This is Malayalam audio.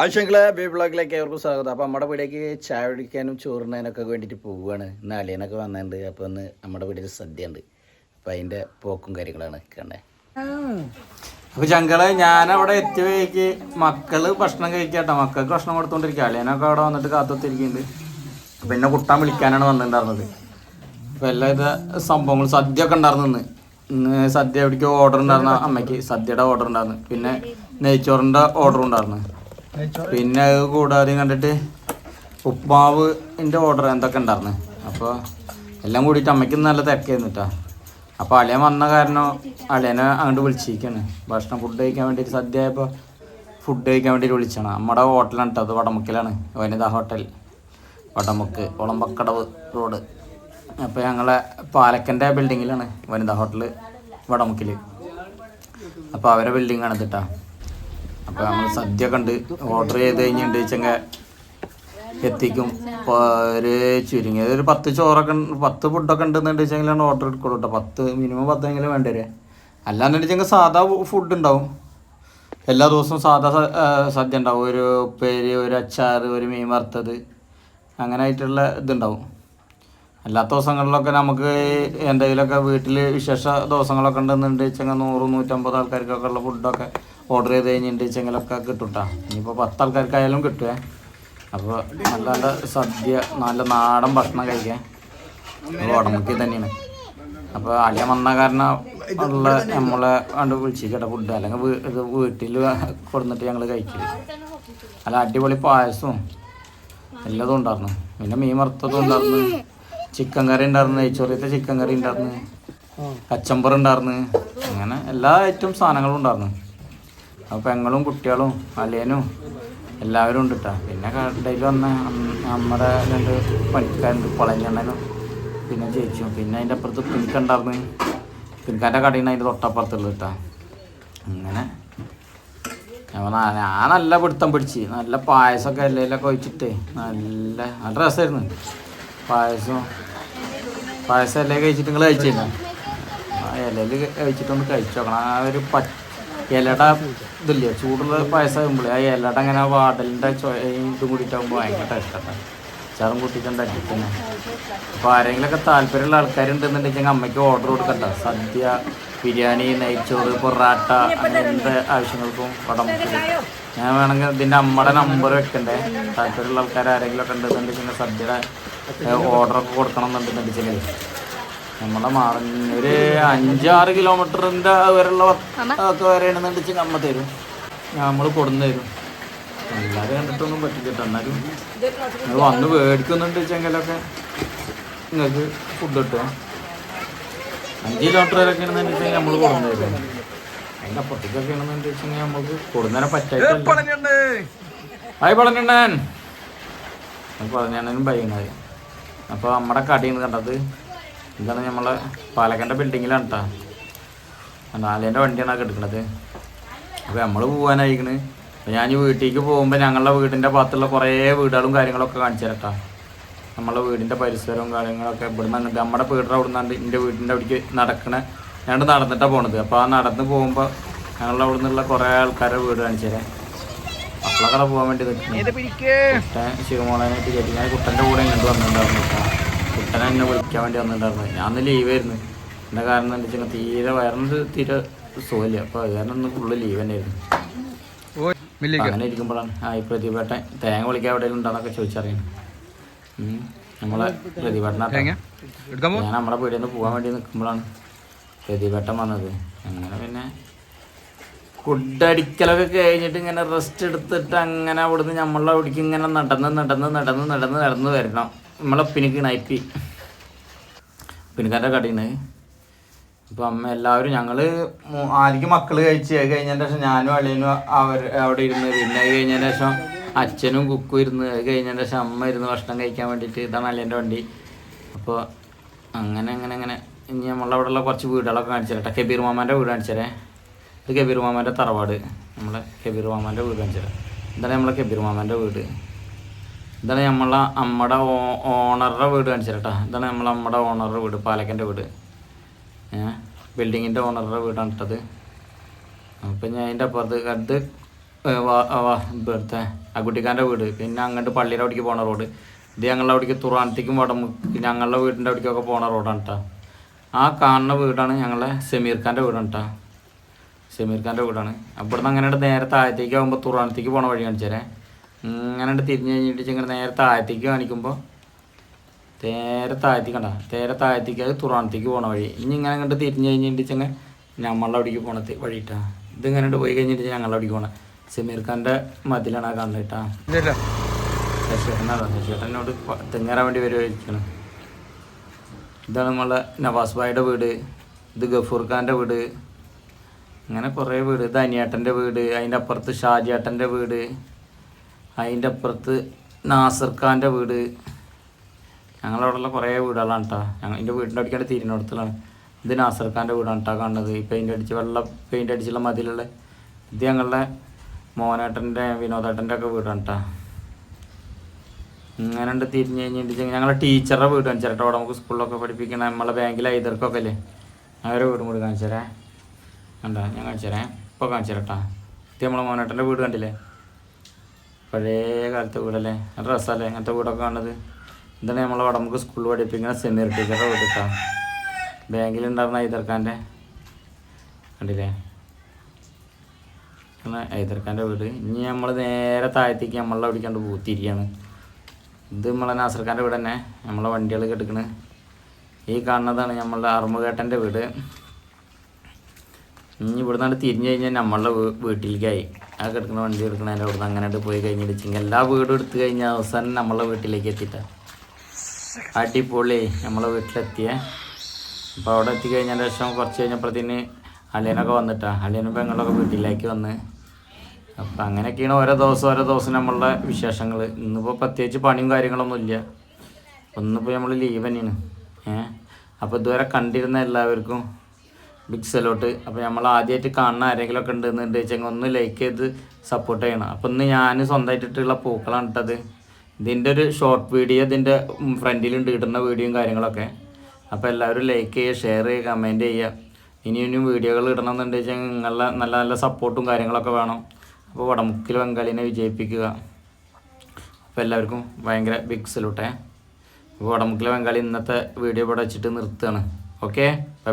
ആവശ്യങ്ങൾ ബി ബ്ലോഗിലേക്ക് ഏവർക്കും സ്വാഗതം. അപ്പോൾ നമ്മുടെ വീടേക്ക് ചായ കുടിക്കാനും ചോറിനാനൊക്കെ വേണ്ടിയിട്ട് പോവുകയാണ് ഇന്ന് അളിയനൊക്കെ വന്നിട്ടുണ്ട്. അപ്പോൾ ഒന്ന് നമ്മുടെ വീട്ടിൽ സദ്യ ഉണ്ട് അപ്പോൾ അതിന്റെ പോക്കും കാര്യങ്ങളാണ് കണ്ടേ അപ്പൊ ചങ്കളെ ഞാനവിടെ അവിടെ വഴിക്ക് മക്കൾ ഭക്ഷണം കഴിക്കാട്ടോ. മക്കൾക്ക് ഭക്ഷണം കൊടുത്തോണ്ടിരിക്കുക അളിയനൊക്കെ അവിടെ വന്നിട്ട് കാത്തുത്തിരിക്കുന്നുണ്ട്. അപ്പം എന്നെ കുട്ടാൻ വിളിക്കാനാണ് വന്നിട്ടുണ്ടായിരുന്നത്. അപ്പോൾ എല്ലാവിധ സംഭവങ്ങളും സദ്യ ഒക്കെ ഉണ്ടായിരുന്നു ഇന്ന്. സദ്യ എവിടേക്ക് ഓർഡർ ഉണ്ടായിരുന്ന. അമ്മയ്ക്ക് സദ്യയുടെ ഓർഡർ ഉണ്ടായിരുന്നു. പിന്നെ നെയ്ച്ചോറിന്റെ ഓർഡർ ഉണ്ടായിരുന്നു. പിന്നെ അത് കൂടാതെ കണ്ടിട്ട് ഉപ്പാവ് ഉപ്മാവിന്റെ ഓർഡർ എന്തൊക്കെ ഉണ്ടായിരുന്നു അപ്പോൾ എല്ലാം കൂടിയിട്ട് അമ്മയ്ക്ക് നല്ല തിരക്കായിരുന്നു കേട്ടോ അപ്പോൾ അളിയൻ വന്ന കാരണം അളിയനെ അങ്ങോട്ട് വിളിച്ചിരിക്കുകയാണ് ഭക്ഷണം ഫുഡ് കഴിക്കാൻ വേണ്ടിയിട്ട് സദ്യ ആയപ്പോൾ ഫുഡ് കഴിക്കാൻ വേണ്ടിയിട്ട് വിളിച്ചാണ്. നമ്മുടെ ഹോട്ടലാണ് കേട്ടോ അത് വടമുക്കിലാണ്. വനിതാ ഹോട്ടൽ വടമുക്ക് ഒളമ്പക്കടവ് റോഡ് അപ്പോൾ ഞങ്ങളെ പാലക്കന്റെ ബിൽഡിങ്ങിലാണ് വനിതാ ഹോട്ടൽ വടമുക്കിൽ അപ്പോൾ അവരെ ബിൽഡിങ്ങാണ് ഇതിട്ടാ അപ്പോൾ നമ്മൾ സദ്യ കണ്ട് ഓർഡർ ചെയ്ത് കഴിഞ്ഞിട്ട് ചെങ്ങ എത്തിക്കും. ഒരു ചുരുങ്ങിയത് ഒരു പത്ത് ചോറൊക്കെ പത്ത് ഫുഡൊക്കെ ഉണ്ടെന്ന് വെച്ചെങ്കിലാണ് ഓർഡർ എടുക്കുള്ളൂ കേട്ടോ പത്ത് മിനിമം പത്തെങ്കിലും വേണ്ടി വരെ. അല്ലാന്ന് വെച്ചെങ്കിൽ സാധാ ഫുഡ് ഉണ്ടാവും. എല്ലാ ദിവസവും സാധാ സദ്യ ഉണ്ടാവും. ഒരു ഉപ്പേരി ഒരു അച്ചാർ ഒരു മീൻ വറുത്തത്. അങ്ങനെ ആയിട്ടുള്ള ഇതുണ്ടാവും. അല്ലാത്ത ദിവസങ്ങളിലൊക്കെ നമുക്ക് എന്തെങ്കിലുമൊക്കെ വീട്ടിൽ വിശേഷ ദിവസങ്ങളൊക്കെ ഉണ്ടെന്നുണ്ട് വെച്ചെങ്കിൽ നൂറ് നൂറ്റമ്പത് ആൾക്കാർക്കൊക്കെ ഉള്ള ഫുഡൊക്കെ ഓർഡർ ചെയ്ത് കഴിഞ്ഞിട്ട് വെച്ചെങ്കിലൊക്കെ കിട്ടുട്ടാ. കേട്ടോ ഇനിയിപ്പോൾ പത്ത് ആൾക്കാർക്കായാലും കിട്ടുക അപ്പോൾ നല്ല നല്ല സദ്യ നല്ല നാടൻ ഭക്ഷണം കഴിക്കാൻ. ഉടമക്കി തന്നെയാണ്. അപ്പോൾ അളിയ വന്ന കാരണം ഉള്ള നമ്മളെ കണ്ട് വിളിച്ചിട്ട് ഫുഡ് അല്ലെങ്കിൽ ഇത് വീട്ടിൽ കൊടുന്നിട്ട് ഞങ്ങൾ കഴിക്കില്ല അല്ല അടിപൊളി പായസവും. എല്ലാതും ഉണ്ടായിരുന്നു. പിന്നെ മീൻ വറുത്തതും ഉണ്ടായിരുന്നു. ചിക്കൻ കറി ഉണ്ടായിരുന്നു നെയ്ച്ചോറിയത്തെ ചിക്കൻ കറി ഉണ്ടായിരുന്നു കച്ചമ്പർ ഉണ്ടായിരുന്നു അങ്ങനെ എല്ലാ ഐറ്റം സാധനങ്ങളും ഉണ്ടായിരുന്നു അപ്പോൾ പെങ്ങളും കുട്ടികളും അളിയനും എല്ലാവരും ഉണ്ട് കേട്ടോ പിന്നെ കടയിൽ വന്ന നമ്മുടെ രണ്ട് പണിക്കാരുണ്ട് പളഞ്ഞെണ്ണനും പിന്നെ ചേച്ചിയും. പിന്നെ അതിന്റെ അപ്പുറത്ത് പിൻക്കുണ്ടായിരുന്നു പിൻക്കാന്റെ നിന്ന് അതിന്റെ തൊട്ടപ്പുറത്തുള്ളത് കേട്ടോ അങ്ങനെ. ഞാൻ നല്ല പിടുത്തം പിടിച്ച് നല്ല പായസമൊക്കെ എല്ലാം ഒക്കെ വെച്ചിട്ട് നല്ല നല്ല രസമായിരുന്നു പായസം. പായസം എല്ലാം കഴിച്ചിട്ട് നിങ്ങൾ കഴിച്ചില്ല ആ ഇലയിൽ കഴിച്ചിട്ടൊന്ന് കഴിച്ചു നോക്കണം. ആ ഒരു പ ഇലയുടെ ഇതില്ലേ ചൂടുള്ള പായസം ആകുമ്പോഴേ ആ ഇലയുടെ അങ്ങനെ വാടലിന്റെ ഇതും കൂടിയിട്ടാകുമ്പോൾ ഭയങ്കര ടേസ്റ്റാണ് ചാറും കൂട്ടിയിട്ടുണ്ട് അടിക്കുന്നത് അപ്പോൾ ആരെങ്കിലുമൊക്കെ താല്പര്യമുള്ള ആൾക്കാരുണ്ടെന്നുണ്ടെങ്കിൽ അമ്മയ്ക്ക് ഓർഡർ കൊടുക്കണ്ട. സദ്യ ബിരിയാണി നെയ്ച്ചോറ് പൊറാട്ട അങ്ങനത്തെ ആവശ്യങ്ങൾക്കും പടം ഞാൻ വേണമെങ്കിൽ ഇതിന്റെ അമ്മയുടെ നമ്പർ വെക്കണ്ടേ? താല്പര്യമുള്ള ആൾക്കാർ ആരെങ്കിലുമൊക്കെ ഉണ്ടെന്നുണ്ടെങ്കിൽ സദ്യയുടെ ഓർഡറൊക്കെ കൊടുക്കണം എന്നുണ്ടെന്നുണ്ടെങ്കിൽ നമ്മളെ മാറഞ്ഞ ഒരു അഞ്ചാറ് കിലോമീറ്ററിന്റെ വരെയുള്ള ഒക്കെ വരെയാണെന്നുണ്ടെങ്കിൽ നമ്മൾ തരും. നമ്മൾ കൊടുന്നു തരും. എല്ലാവരും കണ്ടിട്ടൊന്നും പറ്റില്ല എന്നാലും നിങ്ങൾ വന്ന് മേടിക്കുന്നുണ്ട് വെച്ചെങ്കിലൊക്കെ നിങ്ങൾക്ക് ഫുഡ് കിട്ടുക അഞ്ച് കിലോമീറ്റർ വരെയൊക്കെ ആണെന്ന് വെച്ചാൽ നമ്മൾ കൊടുന്നു തരും. അതിന്റെ അപ്പുറത്തേക്കൊക്കെ ആണെന്ന് വെച്ചെങ്കിൽ നമുക്ക് കൊടുന്നേനെ പറ്റായിട്ട് ആയി പറഞ്ഞണ്ണൻ പറഞ്ഞാണെങ്കിലും ബൈനായി അപ്പോൾ നമ്മുടെ നിന്ന് കണ്ടത് ഇതാണ് നമ്മളെ പാലക്കാന്റെ ബിൽഡിങ്ങിലാണ് കേട്ടോ നാലേന്റെ വണ്ടിയാണ് ഒക്കെ എടുക്കുന്നത് അപ്പോൾ നമ്മൾ പോകാനായിരിക്കണ് അപ്പോൾ ഞാൻ വീട്ടിലേക്ക് പോകുമ്പോൾ ഞങ്ങളുടെ വീടിന്റെ ഭാഗത്തുള്ള കുറേ വീടുകളും കാര്യങ്ങളൊക്കെ കാണിച്ചു തരട്ടാ നമ്മളെ വീടിന്റെ പരിസരവും കാര്യങ്ങളൊക്കെ ഇവിടുന്ന് അങ്ങോട്ട് നമ്മുടെ വീടിന്റെ അവിടെ നിന്നാണ്ട് എന്റെ വീടിന്റെ അവിടേക്ക് നടക്കണ. ഞങ്ങൾ നടന്നിട്ടാണ് പോണത്. അപ്പോൾ ആ നടന്ന് പോകുമ്പോൾ ഞങ്ങളുടെ അവിടെ നിന്നുള്ള കുറേ ആൾക്കാരെ വീട് കാണിച്ചു തരാം. മക്കളൊക്കെ പോകാൻ വേണ്ടി നിൽക്കുന്നു ശിവമോളനായിട്ട് ഞാൻ കുട്ടന്റെ കൂടെ ഇങ്ങോട്ട് വന്നിട്ടുണ്ടായിരുന്നു കേട്ടോ. കുട്ടനെ എന്നെ വിളിക്കാൻ വേണ്ടി വന്നിട്ടുണ്ടായിരുന്നു. ഞാൻ ലീവായിരുന്നു എന്റെ കാരണം എന്താ വെച്ചാൽ തീരെ വയറിന് തീരെ സുഖമില്ല. അപ്പോൾ അത് കാരണം ഒന്ന് ഫുള്ള് ലീവ് തന്നെയായിരുന്നു. അങ്ങനെ ഇരിക്കുമ്പോഴാണ്. ആ ഈ പ്രതിഭേട്ടൻ തേങ്ങ വിളിക്കാൻ എവിടെയെങ്കിലും ഉണ്ടോന്നൊക്കെ ചോദിച്ചറിയണം. നമ്മളെ പ്രതിഭട്ടന ഞാൻ നമ്മുടെ വീട്ടിൽ നിന്ന് പോകാൻ വേണ്ടി നിൽക്കുമ്പോഴാണ് പ്രതിഭേട്ടൻ വന്നത്. അങ്ങനെ പിന്നെ ഫുഡ് അടിക്കലൊക്കെ കഴിഞ്ഞിട്ട് ഇങ്ങനെ റെസ്റ്റ് എടുത്തിട്ട് അങ്ങനെ അവിടുന്ന് നമ്മളെ അവിടേക്ക് ഇങ്ങനെ നടന്ന് നടന്ന് നടന്ന് നടന്ന് നടന്ന് വരണം. നമ്മളെ പിന്നിക്ക് നൈപ്പി പിനിക്കാന്റെ കടയാണ് അപ്പോൾ അമ്മ എല്ലാവരും ഞങ്ങൾ ആദ്യം മക്കൾ കഴിച്ച് അത് കഴിഞ്ഞതിന് ശേഷം ഞാനും അളിയനും അവർ അവിടെ ഇരുന്ന് പിന്നെ അത് കഴിഞ്ഞതിന് ശേഷം അച്ഛനും കുക്കും ഇരുന്ന് അത് കഴിഞ്ഞതിന് ശേഷം അമ്മ ഇരുന്ന് ഭക്ഷണം കഴിക്കാൻ വേണ്ടിയിട്ട് ഇതാണ് അളിയന്റെ വണ്ടി. അപ്പോൾ അങ്ങനെ അങ്ങനെ അങ്ങനെ. ഇനി നമ്മളവിടെയുള്ള കുറച്ച് വീടുകളൊക്കെ കാണിച്ചു തരട്ടെ കബീർ മാമാന്റെ വീട് കാണിച്ചു തരേ ഇത് കബീർ മാമാന്റെ തറവാട്. നമ്മളെ കബീർ മാമാന്റെ വീട് കാണിച്ചു ഇതാണ് നമ്മളെ കബീർ മാമാന്റെ വീട്. ഇതാണ് നമ്മളെ അമ്മയുടെ ഓണറുടെ വീട് കാണിച്ചു കേട്ടോ. ഇതാണ് നമ്മളെ അമ്മയുടെ ഓണറുടെ വീട് പാലക്കന്റെ വീട്. ബിൽഡിങ്ങിന്റെ ഓണറുടെ വീടാണ് ഇട്ടത് അപ്പം ഞാൻ അതിന്റെ അപ്പുറത്ത് അടുത്ത് ഇവിടുത്തെ അക്കുട്ടിക്കാന്റെ വീട്. പിന്നെ അങ്ങോട്ട് പള്ളിയുടെ അവിടേക്ക് പോണ റോഡ്. ഇത് ഞങ്ങളുടെ അവിടേക്ക് തുറാനത്തേക്കും വടമുക്ക് ഞങ്ങളുടെ വീടിന്റെ അവിടേക്കൊക്കെ പോണ റോഡാണ് കേട്ടോ. ആ കാണുന്ന വീടാണ് ഞങ്ങളെ സമീർ ഖാന്റെ വീടാണ് കേട്ടോ. സമീർ ഖാന്റെ വീടാണ് അവിടുന്ന് അങ്ങനെ നേരെ താഴത്തേക്ക് ആകുമ്പോൾ തുറാനത്തേക്ക് പോണ വഴി കാണിച്ചേരേ അങ്ങനെ തിരിഞ്ഞ് കഴിഞ്ഞിട്ട് ഇങ്ങനെ നേരെ താഴത്തേക്ക് കാണിക്കുമ്പോൾ നേരെ താഴത്തേക്ക് കണ്ട നേരെ താഴത്തേക്ക് അത് തുറാനത്തേക്ക് പോണ വഴി. ഇനി ഇങ്ങനെ അങ്ങോട്ട് തിരിഞ്ഞ് കഴിഞ്ഞിട്ട് ചെങ്ങ നമ്മളുടെ അവിടേക്ക് പോണ വഴിട്ടാ ഇത് ഇങ്ങനെ പോയി കഴിഞ്ഞിട്ട് ഞങ്ങളുടെ അവിടേക്ക് പോണ. സമീർ ഖാന്റെ മതിലാണ് ആ കണ്ടത് കേട്ടാ. ശശിയേട്ടനാണ് ശശിയേട്ടനോട് തെങ്ങേറാൻ വേണ്ടി വരുവായിരിക്കണം ഇതാണ് നമ്മളെ നവാസ് ഭായിയുടെ വീട്. ഇത് ഗഫൂർ ഖാന്റെ വീട്. അങ്ങനെ കുറേ വീട്. ഇത് അനിയേട്ടന്റെ വീട് അതിന്റെ അപ്പുറത്ത് ഷാജിയേട്ടന്റെ വീട് അതിന്റെ അപ്പുറത്ത് നാസർ ഖാന്റെ വീട്. ഞങ്ങളവിടെയുള്ള കുറേ വീടുകളാണ് കേട്ടോ ഞങ്ങൾ എന്റെ വീടിന്റെ അടിക്കാണ്ട് തിരിഞ്ഞിടത്തിലാണ്. ഇത് നാസർ ഖാന്റെ വീടാണ് കേട്ടോ കാണുന്നത്. ഈ പെയിന്റ് അടിച്ച് വെള്ള പെയിന്റ് അടിച്ചുള്ള മതിലുള്ള ഇത് ഞങ്ങളുടെ മോനേട്ടന്റെ വിനോദേട്ടന്റെ ഒക്കെ വീടാണ് കേട്ടോ ഇങ്ങനെ ഉണ്ട് തിരിഞ്ഞ് കഴിഞ്ഞിട്ട് ഞങ്ങളെ ടീച്ചറുടെ വീട് കാണിച്ചിരട്ടോ അവിടെ നമുക്ക് സ്കൂളിലൊക്കെ പഠിപ്പിക്കണ നമ്മളെ ബാങ്കിലെ ഇതർക്കൊക്കെ അല്ലേ? അവരെ വീടും കൂടി കാണിച്ചരേ കണ്ട? ഞാൻ കാണിച്ചു തരാം ഇപ്പോൾ കാണിച്ചരട്ടാ ഇത് നമ്മളെ മോനേട്ടന്റെ വീട് കണ്ടില്ലേ? പഴയ കാലത്തെ വീടല്ലേ? നല്ല രസമല്ലേ? അങ്ങനത്തെ വീടൊക്കെ കണ്ടത് എന്താണ് നമ്മളെ വടമുക്ക് സ്കൂളിൽ പഠിപ്പിക്കുന്ന സെമീർ ടീച്ചറുടെ വീട് കേട്ടോ ബാങ്കിലുണ്ടായിരുന്ന ഐതർഖാന്റെ കണ്ടില്ലേ? ആണ് ഐതർഖാന്റെ വീട്. ഇനി നമ്മൾ നേരെ താഴത്തേക്ക് നമ്മളെ അവിടേക്കാണ്ട് പൂത്തിരിക്കുകയാണ് ഇത് നമ്മളെ നാസർഖാന്റെ വീട് തന്നെ. നമ്മളെ വണ്ടികൾ കെടുക്കണ് ഈ കാണുന്നതാണ് നമ്മളുടെ അറുമുകേട്ടന്റെ വീട്. ഇനി ഇവിടെ തിരിഞ്ഞു കഴിഞ്ഞാൽ നമ്മളുടെ വീട്ടിലേക്കായി. ആ കിടക്കുന്ന വണ്ടി എടുക്കണതിന്റെ അവിടെ നിന്ന് അങ്ങനെ പോയി കഴിഞ്ഞിട്ടുണ്ടെങ്കിൽ എല്ലാ വീടും എടുത്തു കഴിഞ്ഞാൽ അവസാനം നമ്മളെ വീട്ടിലേക്ക് എത്തിയിട്ടാ അടിപൊളി. നമ്മളെ വീട്ടിലെത്തിയ. അപ്പോൾ അവിടെ എത്തിക്കഴിഞ്ഞതിന് ശേഷം കുറച്ച് കഴിഞ്ഞപ്പോഴത്തേന് അളിയനൊക്കെ വന്നിട്ടാ. അളിയനും പെങ്ങളൊക്കെ വീട്ടിലേക്ക് വന്ന്. അപ്പം അങ്ങനെയൊക്കെയാണ് ഓരോ ദിവസം ഓരോ ദിവസം നമ്മളുടെ വിശേഷങ്ങൾ ഇന്നിപ്പോൾ പ്രത്യേകിച്ച് പണിയും കാര്യങ്ങളൊന്നും ഇല്ല. ഒന്നിപ്പോൾ നമ്മൾ ലീവ് തന്നെയാണ്. ഏഹ് അപ്പോൾ ഇതുവരെ കണ്ടിരുന്ന എല്ലാവർക്കും ബിഗ് സെലോട്ട് അപ്പോൾ നമ്മൾ ആദ്യമായിട്ട് കാണുന്ന ആരെങ്കിലും ഒക്കെ ഉണ്ടെന്നുണ്ട് വെച്ചാൽ ഒന്ന് ലൈക്ക് ചെയ്ത് സപ്പോർട്ട് ചെയ്യണം. അപ്പോൾ ഇന്ന് ഞാൻ സ്വന്തമായിട്ടിട്ടുള്ള പൂക്കളാണ് ഇട്ടത്. ഇതിന്റെ ഒരു ഷോർട്ട് വീഡിയോ ഇതിന്റെ ഫ്രണ്ടിലുണ്ട് കിട്ടുന്ന വീഡിയോയും കാര്യങ്ങളൊക്കെ. അപ്പോൾ എല്ലാവരും ലൈക്ക് ചെയ്യുക ഷെയർ ചെയ്യുക കമന്റ് ചെയ്യുക. ഇനി ഇനിയും വീഡിയോകൾ ഇടണമെന്നുണ്ട് വെച്ചാൽ നിങ്ങളുടെ നല്ല നല്ല സപ്പോർട്ടും കാര്യങ്ങളൊക്കെ വേണം. അപ്പോൾ വടമുക്കിൽ ബംഗാളിനെ വിജയിപ്പിക്കുക. അപ്പോൾ എല്ലാവർക്കും ഭയങ്കര ബിഗ് സല്യൂട്ടേ അപ്പോൾ വടമുക്കിൽ ബംഗാളി ഇന്നത്തെ വീഡിയോ ഇവിടെ വെച്ചിട്ട് നിർത്തുകയാണ്. Okay bye